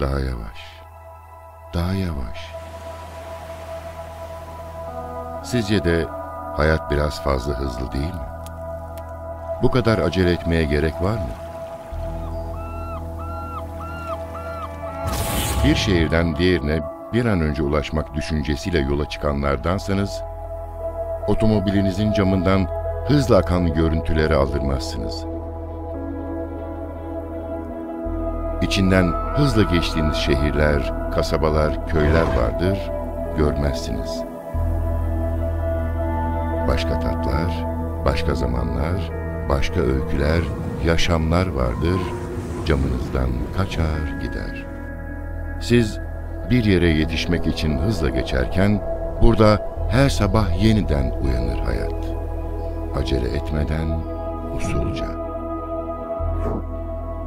Daha yavaş. Daha yavaş. Sizce de hayat biraz fazla hızlı değil mi? Bu kadar acele etmeye gerek var mı? Bir şehirden diğerine bir an önce ulaşmak düşüncesiyle yola çıkanlardansanız, otomobilinizin camından hızla akan görüntüleri aldırmazsınız. İçinden hızla geçtiğiniz şehirler, kasabalar, köyler vardır, görmezsiniz. Başka tatlar, başka zamanlar, başka öyküler, yaşamlar vardır, camınızdan kaçar gider. Siz bir yere yetişmek için hızla geçerken, burada her sabah yeniden uyanır hayat. Acele etmeden, usulca.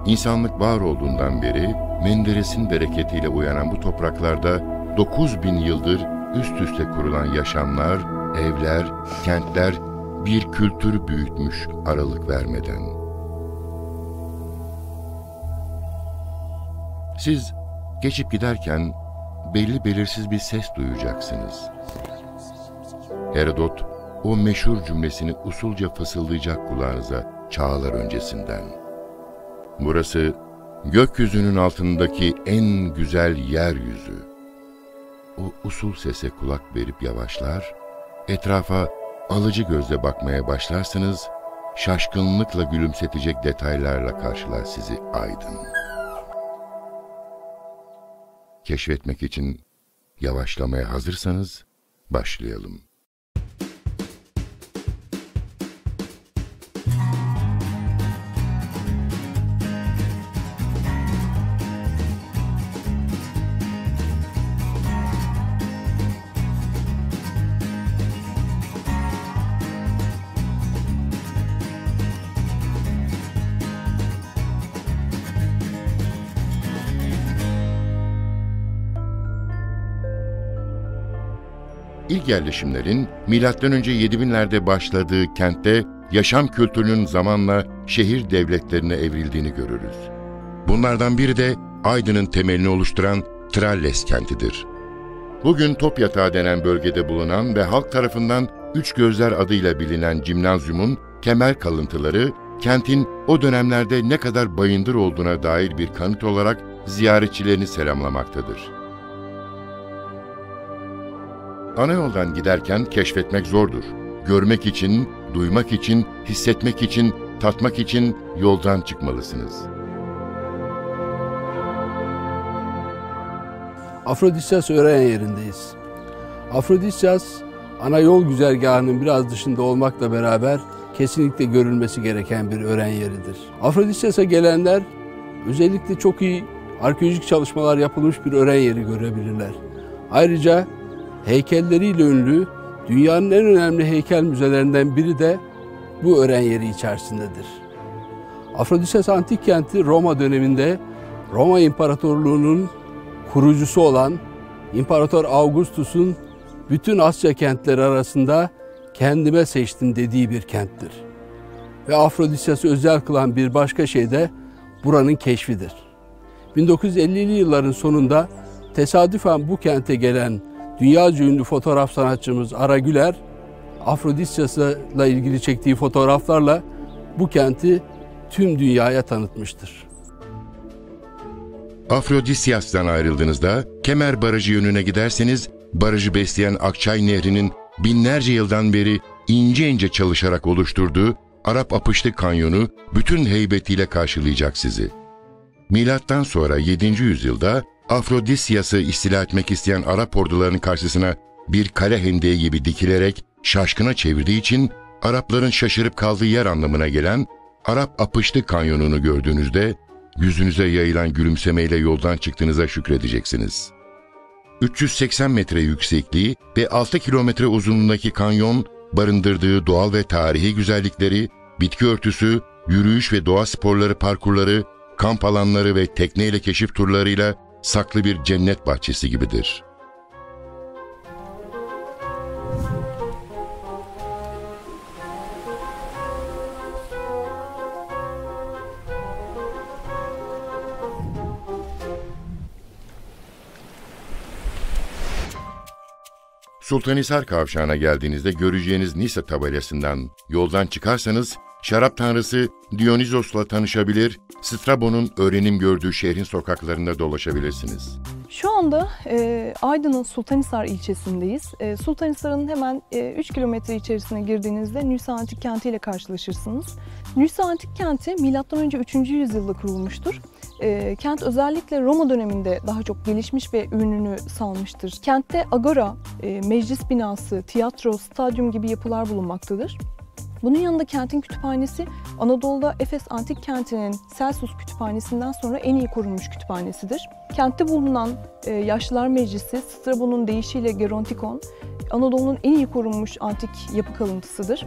İnsanlık var olduğundan beri Menderes'in bereketiyle uyanan bu topraklarda 9000 yıldır üst üste kurulan yaşamlar, evler, kentler bir kültür büyütmüş aralık vermeden. Siz geçip giderken belli belirsiz bir ses duyacaksınız. Herodot o meşhur cümlesini usulca fısıldayacak kulağınıza çağlar öncesinden. Burası gökyüzünün altındaki en güzel yeryüzü. O usul sese kulak verip yavaşlar, etrafa alıcı gözle bakmaya başlarsınız, şaşkınlıkla gülümsetecek detaylarla karşılar sizi aydın. Keşfetmek için yavaşlamaya hazırsanız başlayalım. İlk yerleşimlerin M.Ö. 7000'lerde başladığı kentte yaşam kültürünün zamanla şehir devletlerine evrildiğini görürüz. Bunlardan biri de Aydın'ın temelini oluşturan Tralles kentidir. Bugün Top Yatağı denen bölgede bulunan ve halk tarafından Üç Gözler adıyla bilinen cimnazyumun kemer kalıntıları, kentin o dönemlerde ne kadar bayındır olduğuna dair bir kanıt olarak ziyaretçilerini selamlamaktadır. Ana yoldan giderken keşfetmek zordur. Görmek için, duymak için, hissetmek için, tatmak için yoldan çıkmalısınız. Afrodisyas öğren yerindeyiz. Afrodisyas ana yol güzergahının biraz dışında olmakla beraber kesinlikle görülmesi gereken bir öğren yeridir. Afrodisyas'a gelenler özellikle çok iyi arkeolojik çalışmalar yapılmış bir öğren yeri görebilirler. Ayrıca heykelleriyle ünlü dünyanın en önemli heykel müzelerinden biri de bu öğren yeri içerisindedir. Afrodisyas antik kenti Roma döneminde Roma İmparatorluğu'nun kurucusu olan İmparator Augustus'un bütün Asya kentleri arasında kendime seçtim dediği bir kenttir. Ve Afrodisyas'ı özel kılan bir başka şey de buranın keşfidir. 1950'li yılların sonunda tesadüfen bu kente gelen dünya ünlü fotoğraf sanatçımız Ara Güler, Afrodisyas'la ilgili çektiği fotoğraflarla bu kenti tüm dünyaya tanıtmıştır. Afrodisyas'tan ayrıldığınızda Kemer Barajı yönüne giderseniz barajı besleyen Akçay Nehri'nin binlerce yıldan beri ince ince çalışarak oluşturduğu Arap Apışlı Kanyonu bütün heybetiyle karşılayacak sizi. Milattan sonra 7. yüzyılda Afrodisyas'ı istila etmek isteyen Arap ordularının karşısına bir kale hendeği gibi dikilerek şaşkına çevirdiği için Arapların şaşırıp kaldığı yer anlamına gelen Arap Apışlı Kanyonu'nu gördüğünüzde yüzünüze yayılan gülümsemeyle yoldan çıktığınıza şükredeceksiniz. 380 metre yüksekliği ve 6 kilometre uzunluğundaki kanyon barındırdığı doğal ve tarihi güzellikleri, bitki örtüsü, yürüyüş ve doğa sporları parkurları, kamp alanları ve tekneyle keşif turlarıyla saklı bir cennet bahçesi gibidir. Sultanhisar kavşağına geldiğinizde göreceğiniz Nisa tabelasından yoldan çıkarsanız şarap tanrısı Dionysos'la tanışabilir, Strabo'nun öğrenim gördüğü şehrin sokaklarında dolaşabilirsiniz. Şu anda e, Aydın'ın Sultanhisar ilçesindeyiz. E, Sultanhisar'ın hemen e, 3 kilometre içerisine girdiğinizde Nüsa Antik Kenti ile karşılaşırsınız. Nüsa Antik Kenti M.Ö. 3. yüzyılda kurulmuştur. E, kent özellikle Roma döneminde daha çok gelişmiş ve ününü salmıştır. Kentte agora, e, meclis binası, tiyatro, stadyum gibi yapılar bulunmaktadır. Bunun yanında kentin kütüphanesi Anadolu'da Efes Antik Kenti'nin Celsus Kütüphanesi'nden sonra en iyi korunmuş kütüphanesidir. Kentte bulunan e, Yaşlılar Meclisi, Strabo'nun deyişiyle Gerontikon, Anadolu'nun en iyi korunmuş antik yapı kalıntısıdır.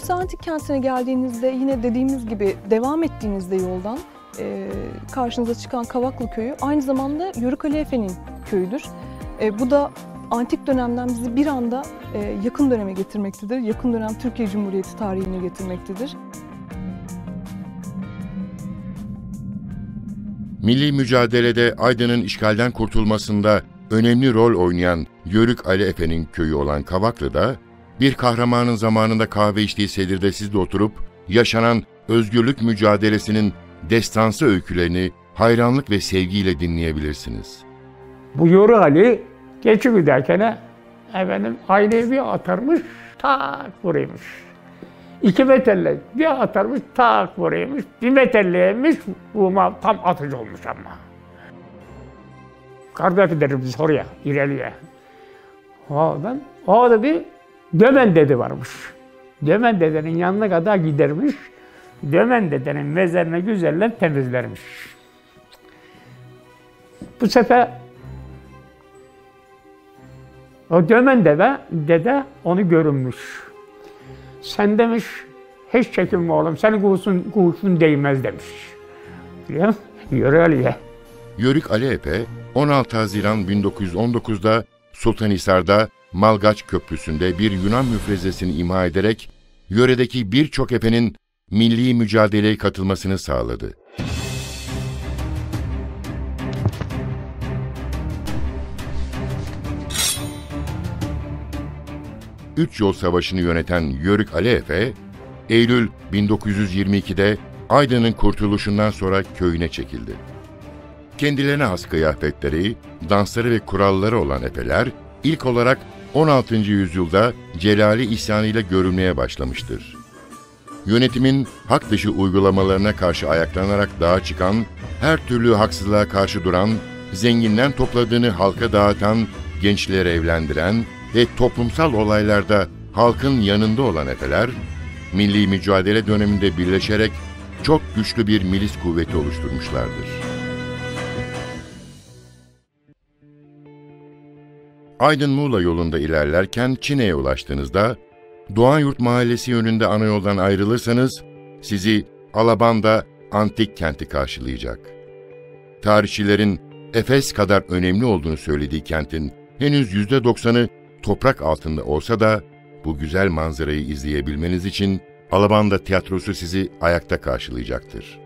Nüsa Antik Kenti'ne geldiğinizde yine dediğimiz gibi devam ettiğinizde yoldan e, karşınıza çıkan Kavaklı Köyü aynı zamanda Yörük Ali Efe'nin köyüdür. E, bu da antik dönemden bizi bir anda e, yakın döneme getirmektedir. Yakın dönem Türkiye Cumhuriyeti tarihine getirmektedir. Milli mücadelede Aydın'ın işgalden kurtulmasında önemli rol oynayan Yörük Ali Efe'nin köyü olan Kavaklı'da, bir kahramanın zamanında kahve içtiği sedirde siz de oturup yaşanan özgürlük mücadelesinin destansı öykülerini hayranlık ve sevgiyle dinleyebilirsiniz. Bu Yoru Ali geçi giderken efendim bir atarmış, tak vuraymış. İki metrele bir atarmış, tak vuraymış. Bir metreleymiş, vurma tam atıcı olmuş ama. Kardeş derim biz oraya, ileriye. Oradan, orada bir Dömen dede varmış. Dömen dedenin yanına kadar gidermiş. Dömen dedenin mezarını güzelle temizlermiş. Bu sefer o Dömen dede, dede onu görünmüş. Sen demiş, hiç çekinme oğlum, senin kuğusun, kuğusun değmez demiş. Biliyor musun? Yürü Ali'ye. Yörük Ali Epe, 16 Haziran 1919'da Sultanhisar'da Malgaç Köprüsü'nde bir Yunan müfrezesini imha ederek yöredeki birçok efenin milli mücadeleye katılmasını sağladı. Üç Yol Savaşı'nı yöneten Yörük Ali Efe, Eylül 1922'de Aydın'ın kurtuluşundan sonra köyüne çekildi. Kendilerine has kıyafetleri, dansları ve kuralları olan Efeler, ilk olarak 16. yüzyılda Celali isyanıyla görülmeye başlamıştır. Yönetimin hak dışı uygulamalarına karşı ayaklanarak dağa çıkan, her türlü haksızlığa karşı duran, zenginden topladığını halka dağıtan, gençleri evlendiren ve toplumsal olaylarda halkın yanında olan efeler, milli mücadele döneminde birleşerek çok güçlü bir milis kuvveti oluşturmuşlardır. Aydın-Muğla yolunda ilerlerken Çine'ye ulaştığınızda, Doğanyurt Mahallesi yönünde ana yoldan ayrılırsanız, sizi Alabanda antik kenti karşılayacak. Tarihçilerin Efes kadar önemli olduğunu söylediği kentin henüz yüzde doksanı toprak altında olsa da bu güzel manzarayı izleyebilmeniz için Alabanda tiyatrosu sizi ayakta karşılayacaktır.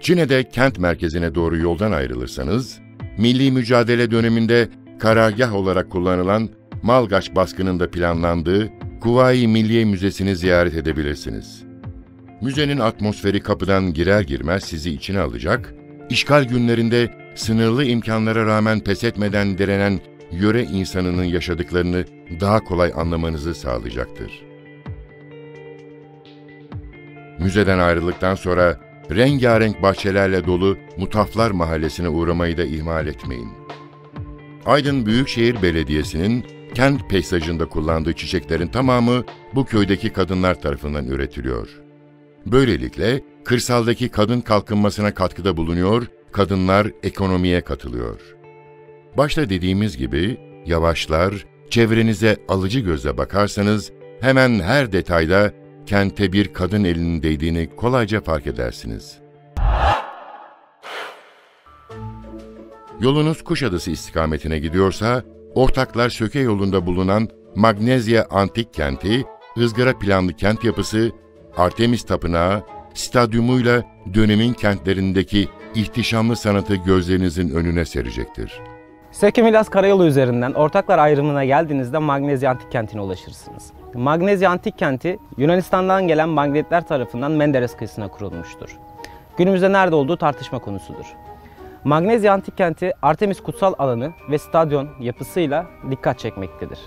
Çin'de kent merkezine doğru yoldan ayrılırsanız, milli mücadele döneminde karargah olarak kullanılan Malgaç baskınında planlandığı Kuvayi Milliye Müzesi'ni ziyaret edebilirsiniz. Müzenin atmosferi kapıdan girer girmez sizi içine alacak, işgal günlerinde sınırlı imkanlara rağmen pes etmeden direnen yöre insanının yaşadıklarını daha kolay anlamanızı sağlayacaktır. Müzeden ayrıldıktan sonra rengarenk bahçelerle dolu Mutaflar Mahallesi'ne uğramayı da ihmal etmeyin. Aydın Büyükşehir Belediyesi'nin kent peyzajında kullandığı çiçeklerin tamamı bu köydeki kadınlar tarafından üretiliyor. Böylelikle kırsaldaki kadın kalkınmasına katkıda bulunuyor, kadınlar ekonomiye katılıyor. Başta dediğimiz gibi yavaşlar, çevrenize alıcı gözle bakarsanız hemen her detayda kente bir kadın elinin değdiğini kolayca fark edersiniz. Yolunuz Kuşadası istikametine gidiyorsa, Ortaklar Söke yolunda bulunan Magnezya Antik Kenti, ızgara planlı kent yapısı, Artemis Tapınağı, stadyumuyla dönemin kentlerindeki ihtişamlı sanatı gözlerinizin önüne serecektir. Söke Milas Karayolu üzerinden Ortaklar ayrımına geldiğinizde Magnezya Antik Kenti'ne ulaşırsınız. Magnezya Antik Kenti, Yunanistan'dan gelen Magnetler tarafından Menderes kıyısına kurulmuştur. Günümüzde nerede olduğu tartışma konusudur. Magnezya Antik Kenti, Artemis kutsal alanı ve stadyon yapısıyla dikkat çekmektedir.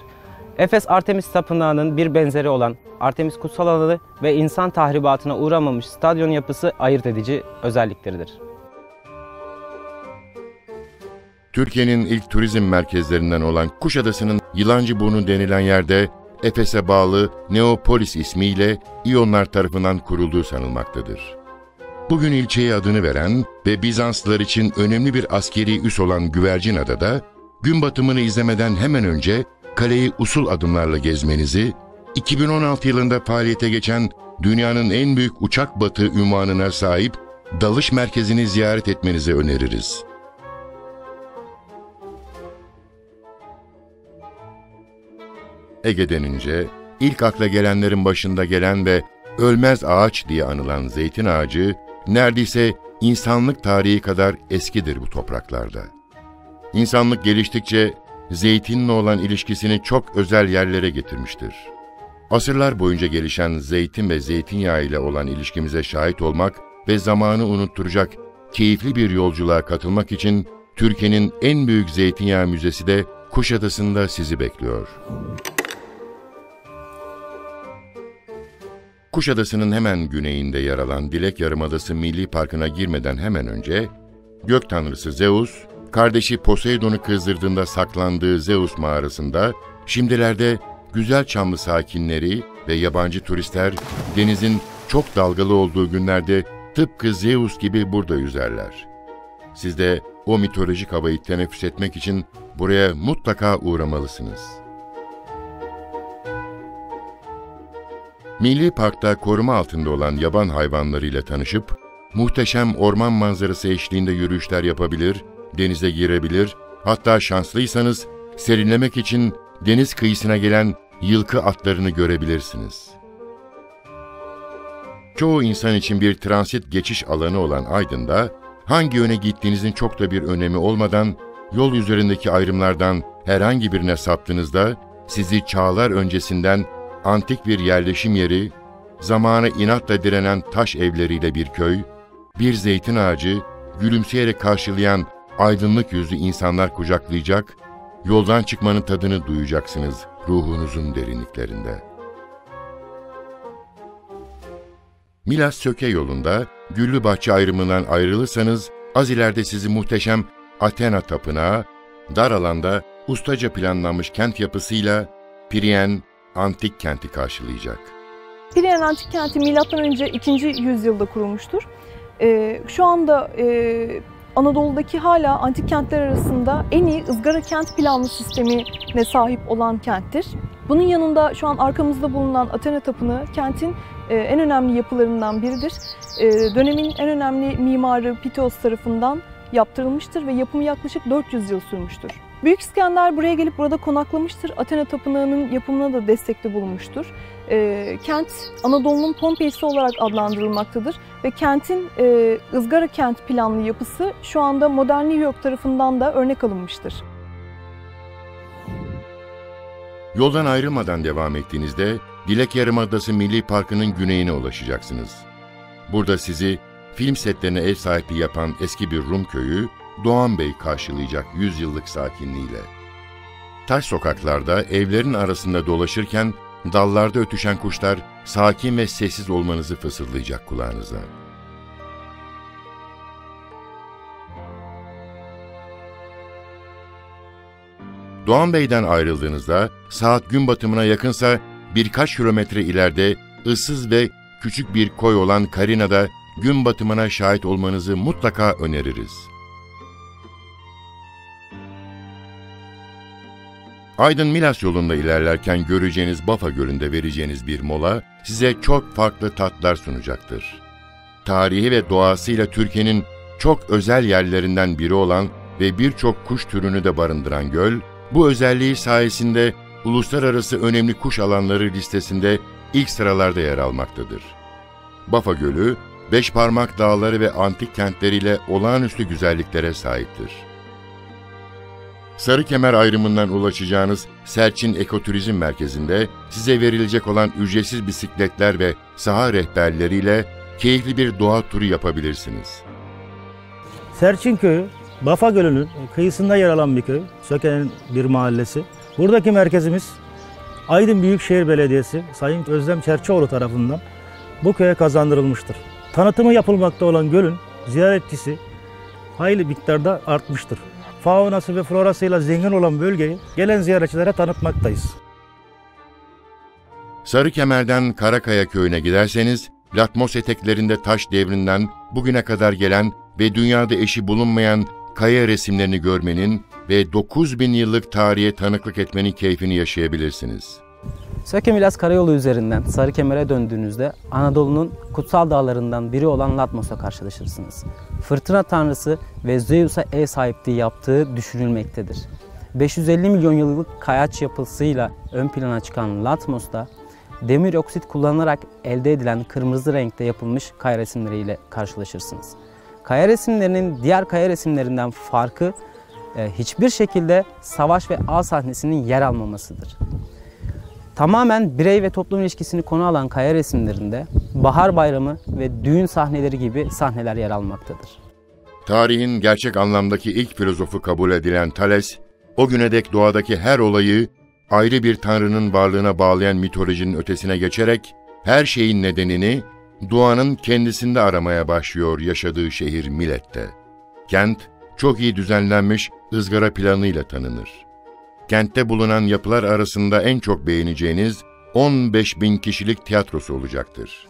Efes Artemis Tapınağı'nın bir benzeri olan Artemis kutsal alanı ve insan tahribatına uğramamış stadyon yapısı ayırt edici özellikleridir. Türkiye'nin ilk turizm merkezlerinden olan Kuşadası'nın Yılancıburnu denilen yerde Efes'e bağlı Neopolis ismiyle İyonlar tarafından kurulduğu sanılmaktadır. Bugün ilçeye adını veren ve Bizanslılar için önemli bir askeri üs olan Güvercin Adada, gün batımını izlemeden hemen önce kaleyi usul adımlarla gezmenizi, 2016 yılında faaliyete geçen dünyanın en büyük uçak batı ünvanına sahip dalış merkezini ziyaret etmenizi öneririz. Ege denince ilk akla gelenlerin başında gelen ve ölmez ağaç diye anılan zeytin ağacı neredeyse insanlık tarihi kadar eskidir bu topraklarda. İnsanlık geliştikçe zeytinle olan ilişkisini çok özel yerlere getirmiştir. Asırlar boyunca gelişen zeytin ve zeytinyağı ile olan ilişkimize şahit olmak ve zamanı unutturacak keyifli bir yolculuğa katılmak için Türkiye'nin en büyük zeytinyağı müzesi de Kuşadası'nda sizi bekliyor. Kuşadası'nın hemen güneyinde yer alan Dilek Yarımadası Milli Parkı'na girmeden hemen önce, gök tanrısı Zeus, kardeşi Poseidon'u kızdırdığında saklandığı Zeus mağarasında, şimdilerde güzel çamlı sakinleri ve yabancı turistler denizin çok dalgalı olduğu günlerde tıpkı Zeus gibi burada yüzerler. Siz de o mitolojik havayı teneffüs etmek için buraya mutlaka uğramalısınız.'' Milli Park'ta koruma altında olan yaban hayvanlarıyla tanışıp, muhteşem orman manzarası eşliğinde yürüyüşler yapabilir, denize girebilir, hatta şanslıysanız serinlemek için deniz kıyısına gelen yılkı atlarını görebilirsiniz. Çoğu insan için bir transit geçiş alanı olan Aydın'da, hangi yöne gittiğinizin çok da bir önemi olmadan, yol üzerindeki ayrımlardan herhangi birine saptığınızda, sizi çağlar öncesinden antik bir yerleşim yeri, zamana inatla direnen taş evleriyle bir köy, bir zeytin ağacı, gülümseyerek karşılayan aydınlık yüzlü insanlar kucaklayacak, yoldan çıkmanın tadını duyacaksınız ruhunuzun derinliklerinde. Milas Söke yolunda Güllü Bahçe ayrımından ayrılırsanız az ileride sizi muhteşem Athena Tapınağı, dar alanda ustaca planlanmış kent yapısıyla Priyen, antik kenti karşılayacak. Priyen Antik Kenti M.Ö. 2. yüzyılda kurulmuştur. Ee, şu anda e, Anadolu'daki hala antik kentler arasında en iyi ızgara kent planlı sistemine sahip olan kenttir. Bunun yanında şu an arkamızda bulunan Athena Tapınağı kentin e, en önemli yapılarından biridir. E, dönemin en önemli mimarı Piteos tarafından yaptırılmıştır ve yapımı yaklaşık 400 yıl sürmüştür. Büyük İskender buraya gelip burada konaklamıştır. Athena Tapınağı'nın yapımına da destekte bulunmuştur. E, kent Anadolu'nun Pompei'si olarak adlandırılmaktadır ve kentin e, ızgara kent planlı yapısı şu anda modern New York tarafından da örnek alınmıştır. Yoldan ayrılmadan devam ettiğinizde Dilek Yarımadası Milli Parkı'nın güneyine ulaşacaksınız. Burada sizi film setlerine ev sahipliği yapan eski bir Rum köyü Doğan Bey karşılayacak yüzyıllık sakinliğiyle. Taş sokaklarda evlerin arasında dolaşırken dallarda ötüşen kuşlar sakin ve sessiz olmanızı fısıldayacak kulağınıza. Doğan Bey'den ayrıldığınızda saat gün batımına yakınsa birkaç kilometre ileride ıssız ve küçük bir koy olan Karina'da gün batımına şahit olmanızı mutlaka öneririz. Aydın Milas yolunda ilerlerken göreceğiniz Bafa Gölü'nde vereceğiniz bir mola size çok farklı tatlar sunacaktır. Tarihi ve doğasıyla Türkiye'nin çok özel yerlerinden biri olan ve birçok kuş türünü de barındıran göl, bu özelliği sayesinde uluslararası önemli kuş alanları listesinde ilk sıralarda yer almaktadır. Bafa Gölü, beş parmak dağları ve antik kentleriyle olağanüstü güzelliklere sahiptir. Sarı Kemer ayrımından ulaşacağınız Serçin Ekoturizm Merkezi'nde size verilecek olan ücretsiz bisikletler ve saha rehberleriyle keyifli bir doğa turu yapabilirsiniz. Serçin Köyü, Bafa Gölü'nün kıyısında yer alan bir köy. Söke'nin bir mahallesi. Buradaki merkezimiz Aydın Büyükşehir Belediyesi Sayın Özlem Çerçioğlu tarafından bu köye kazandırılmıştır. Tanıtımı yapılmakta olan gölün ziyaretçisi hayli miktarda artmıştır. Faunası ve florasıyla zengin olan bölgeyi gelen ziyaretçilere tanıtmaktayız. Sarı Kemer'den Karakaya köyüne giderseniz, Latmos eteklerinde taş devrinden bugüne kadar gelen ve dünyada eşi bulunmayan kaya resimlerini görmenin ve 9000 yıllık tarihe tanıklık etmenin keyfini yaşayabilirsiniz. Söke Milas Karayolu üzerinden Sarıkemer'e döndüğünüzde Anadolu'nun kutsal dağlarından biri olan Latmos'la karşılaşırsınız. Fırtına tanrısı ve Zeus'a ev sahipliği yaptığı düşünülmektedir. 550 milyon yıllık kayaç yapısıyla ön plana çıkan Latmos'ta demir oksit kullanılarak elde edilen kırmızı renkte yapılmış kaya resimleriyle karşılaşırsınız. Kaya resimlerinin diğer kaya resimlerinden farkı e, hiçbir şekilde savaş ve ağ sahnesinin yer almamasıdır. Tamamen birey ve toplum ilişkisini konu alan kaya resimlerinde bahar bayramı ve düğün sahneleri gibi sahneler yer almaktadır. Tarihin gerçek anlamdaki ilk filozofu kabul edilen Thales, o güne dek doğadaki her olayı ayrı bir tanrının varlığına bağlayan mitolojinin ötesine geçerek her şeyin nedenini doğanın kendisinde aramaya başlıyor yaşadığı şehir Milet'te. Kent, çok iyi düzenlenmiş ızgara planıyla tanınır. Kentte bulunan yapılar arasında en çok beğeneceğiniz 15 bin kişilik tiyatrosu olacaktır.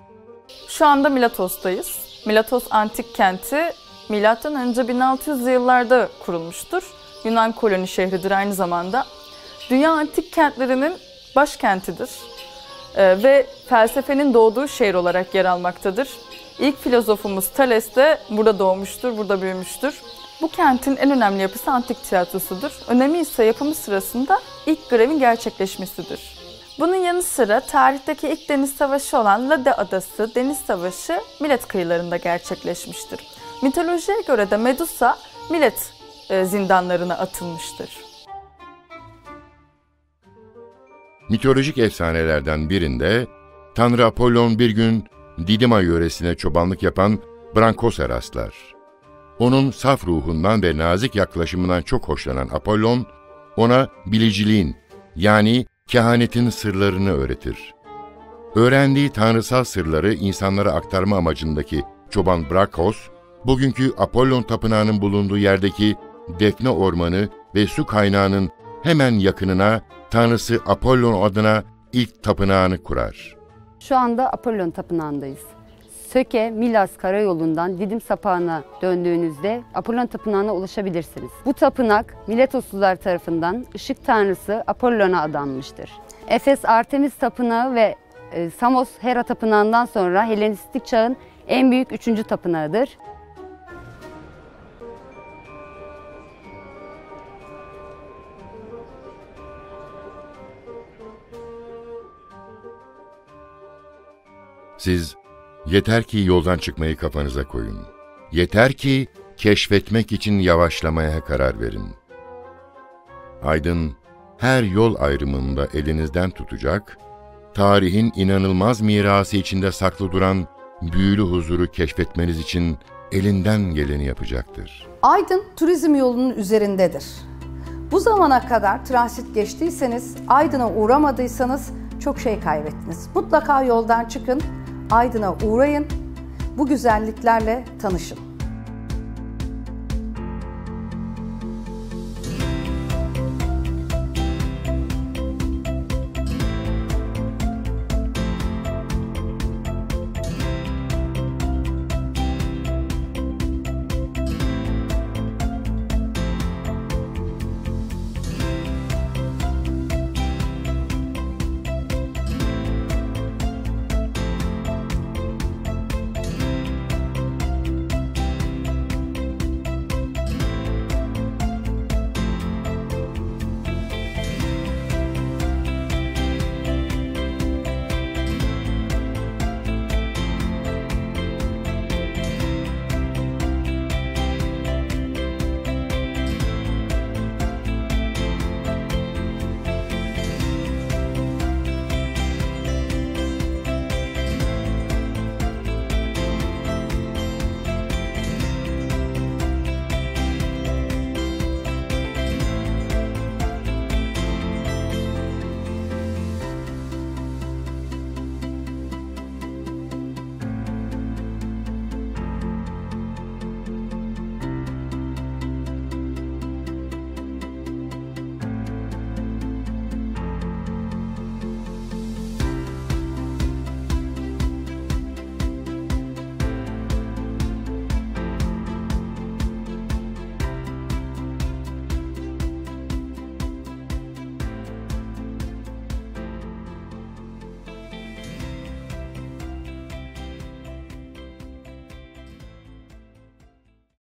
Şu anda Milatos'tayız. Milatos antik kenti milattan önce 1600'lü yıllarda kurulmuştur. Yunan koloni şehridir aynı zamanda. Dünya antik kentlerinin başkentidir. Ee, ve felsefenin doğduğu şehir olarak yer almaktadır. İlk filozofumuz Thales de burada doğmuştur, burada büyümüştür. Bu kentin en önemli yapısı antik tiyatrosudur. Önemi ise yapımı sırasında ilk grevin gerçekleşmesidir. Bunun yanı sıra tarihteki ilk deniz savaşı olan Lade Adası Deniz Savaşı Milet kıyılarında gerçekleşmiştir. Mitolojiye göre de Medusa Milet e, zindanlarına atılmıştır. Mitolojik efsanelerden birinde Tanrı Apollon bir gün Didima yöresine çobanlık yapan Brankos'a rastlar. Onun saf ruhundan ve nazik yaklaşımından çok hoşlanan Apollon, ona biliciliğin yani kehanetin sırlarını öğretir. Öğrendiği tanrısal sırları insanlara aktarma amacındaki çoban Brakos, bugünkü Apollon tapınağının bulunduğu yerdeki Defne Ormanı ve su kaynağının hemen yakınına tanrısı Apollon adına ilk tapınağını kurar. Şu anda Apollon Tapınağı'ndayız. Söke, Milas Karayolu'ndan Didim Sapağı'na döndüğünüzde Apollon Tapınağı'na ulaşabilirsiniz. Bu tapınak Miletoslular tarafından ışık tanrısı Apollon'a adanmıştır. Efes Artemis Tapınağı ve e, Samos Hera Tapınağı'ndan sonra Helenistik çağın en büyük üçüncü tapınağıdır. Siz yeter ki yoldan çıkmayı kafanıza koyun. Yeter ki keşfetmek için yavaşlamaya karar verin. Aydın her yol ayrımında elinizden tutacak, tarihin inanılmaz mirası içinde saklı duran büyülü huzuru keşfetmeniz için elinden geleni yapacaktır. Aydın turizm yolunun üzerindedir. Bu zamana kadar transit geçtiyseniz, Aydın'a uğramadıysanız çok şey kaybettiniz. Mutlaka yoldan çıkın, Aydın'a uğrayın, bu güzelliklerle tanışın.